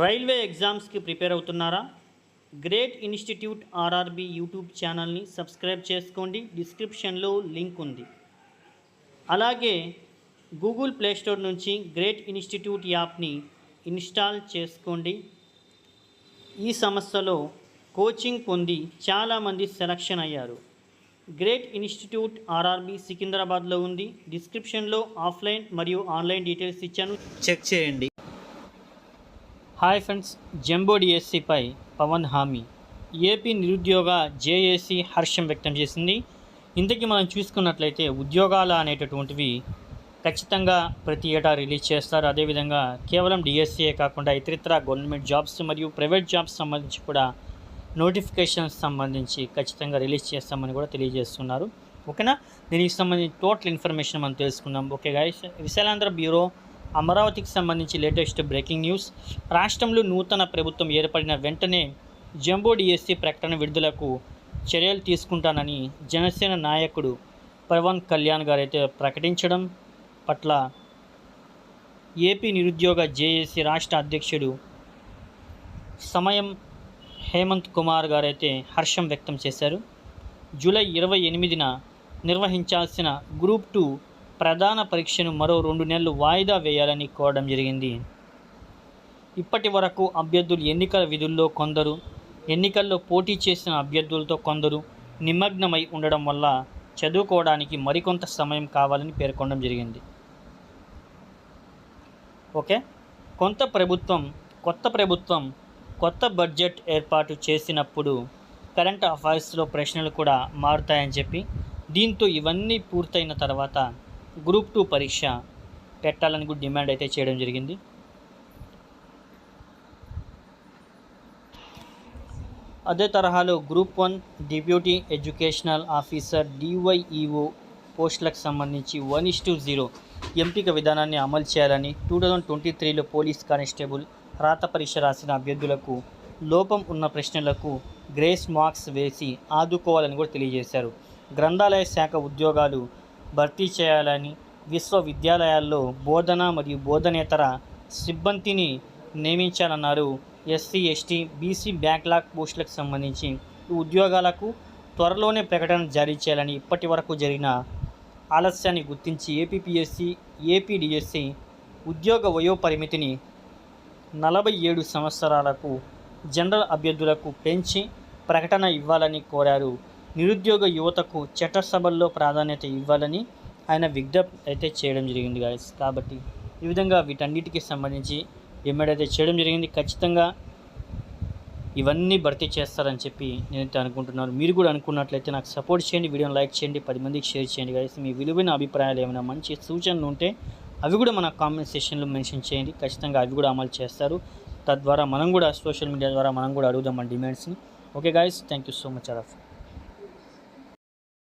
Railway ఎగ్జామ్స్కి prepare అవుతున్నారా? Great institute RRB YouTube ఛానల్ని సబ్స్క్రైబ్ చేసుకోండి. డిస్క్రిప్షన్లో లింక్ ఉంది. అలాగే గూగుల్ ప్లేస్టోర్ నుంచి గ్రేట్ ఇన్స్టిట్యూట్ యాప్ని ఇన్స్టాల్ చేసుకోండి. ఈ సంస్థలో కోచింగ్ పొంది చాలామంది సెలక్షన్ అయ్యారు. గ్రేట్ ఇన్స్టిట్యూట్ ఆర్ఆర్బి సికింద్రాబాద్లో ఉంది. డిస్క్రిప్షన్లో ఆఫ్లైన్ మరియు ఆన్లైన్ డీటెయిల్స్ ఇచ్చాను. చెక్ చేయండి. హాయ్ ఫ్రెండ్స్ జంబో డిఎస్సిపై పవన్ హామీ. ఏపీ నిరుద్యోగ జేఏసీ హర్షం వ్యక్తం చేసింది. ఇంతకీ మనం చూసుకున్నట్లయితే ఉద్యోగాలు అనేటటువంటివి ఖచ్చితంగా ప్రతి ఏటా రిలీజ్ చేస్తారు. అదేవిధంగా కేవలం డిఎస్సీఏ కాకుండా ఇతరితర గవర్నమెంట్ జాబ్స్ మరియు ప్రైవేట్ జాబ్స్ సంబంధించి కూడా నోటిఫికేషన్స్ సంబంధించి ఖచ్చితంగా రిలీజ్ చేస్తామని కూడా తెలియజేస్తున్నారు. ఓకేనా? దీనికి సంబంధించి టోటల్ ఇన్ఫర్మేషన్ మనం తెలుసుకుందాం. ఓకే గైస్ విశాలాంధ్ర బ్యూరో అమరావతికి సంబంధించి లేటెస్ట్ బ్రేకింగ్ న్యూస్. రాష్ట్రంలో నూతన ప్రభుత్వం ఏర్పడిన వెంటనే జంబో డిఎస్సి ప్రకటన విడుదలకు చర్యలు తీసుకుంటానని జనసేన నాయకుడు పవన్ కళ్యాణ్ గారైతే ప్రకటించడం పట్ల ఏపీ నిరుద్యోగ జేఏసీ రాష్ట్ర అధ్యక్షుడు సమయం హేమంత్ కుమార్ గారైతే హర్షం వ్యక్తం చేశారు. జూలై ఇరవై ఎనిమిదిన నిర్వహించాల్సిన గ్రూప్ టూ ప్రధాన పరీక్షను మరో రెండు నెలలు వాయిదా వేయాలని కోరడం జరిగింది. ఇప్పటి వరకు అభ్యర్థులు ఎన్నికల విధుల్లో కొందరు ఎన్నికల్లో పోటీ చేసిన అభ్యర్థులతో కొందరు నిమగ్నమై ఉండడం వల్ల చదువుకోవడానికి మరికొంత సమయం కావాలని పేర్కొనడం జరిగింది. ఓకే? కొంత ప్రభుత్వం కొత్త ప్రభుత్వం కొత్త బడ్జెట్ ఏర్పాటు చేసినప్పుడు కరెంట్ అఫైర్స్లో ప్రశ్నలు కూడా మారుతాయని చెప్పి దీంతో ఇవన్నీ పూర్తయిన తర్వాత గ్రూప్ టూ పరీక్ష పెట్టాలని కూడా డిమాండ్ అయితే చేయడం జరిగింది. అదే తరహాలో group one deputy educational officer DYEO పోస్టులకు సంబంధించి వన్ ఇస్ టు జీరో ఎంపిక విధానాన్ని అమలు చేయాలని టూ థౌజండ్ ట్వంటీ త్రీలో పోలీస్ కానిస్టేబుల్ రాత పరీక్ష రాసిన అభ్యర్థులకు లోపం ఉన్న ప్రశ్నలకు గ్రేస్ మార్క్స్ వేసి ఆదుకోవాలని కూడా తెలియజేశారు. గ్రంథాలయ శాఖ ఉద్యోగాలు భర్తీ చేయాలని విశ్వవిద్యాలయాల్లో బోధన మరియు బోధనేతర సిబ్బందిని నియమించాలన్నారు. ఎస్సీ ఎస్టీ బీసీ బ్యాక్లాగ్ పోస్టులకు సంబంధించి ఈ ఉద్యోగాలకు త్వరలోనే ప్రకటన జారీ చేయాలని ఇప్పటి వరకు జరిగిన ఆలస్యాన్ని గుర్తించి ఏపీపీఎస్సీ ఏపీడిఎస్సి ఉద్యోగ వయో పరిమితిని నలభై ఏడు సంవత్సరాలకు జనరల్ అభ్యర్థులకు పెంచి ప్రకటన ఇవ్వాలని కోరారు. నిరుద్యోగ యువతకు చట్టసభల్లో ప్రాధాన్యత ఇవ్వాలని ఆయన విజ్ఞప్తి అయితే చేయడం జరిగింది గాయస్ కాబట్టి ఈ విధంగా వీటన్నిటికీ సంబంధించి డిమాండ్ చేయడం జరిగింది. ఖచ్చితంగా ఇవన్నీ భర్తీ చేస్తారని చెప్పి నేనైతే అనుకుంటున్నాను. మీరు కూడా అనుకున్నట్లయితే నాకు సపోర్ట్ చేయండి వీడియోని లైక్ చేయండి పది మందికి షేర్ చేయండి గాయస్ మీ విలువైన అభిప్రాయాలు ఏమైనా మంచి సూచనలు ఉంటే అవి కూడా మన కామెంట్ సెషన్లో మెన్షన్ చేయండి. ఖచ్చితంగా అవి కూడా అమలు చేస్తారు. తద్వారా మనం కూడా సోషల్ మీడియా ద్వారా మనం కూడా అడుగుదాం మన డిమాండ్స్ని okay guys thank you so much of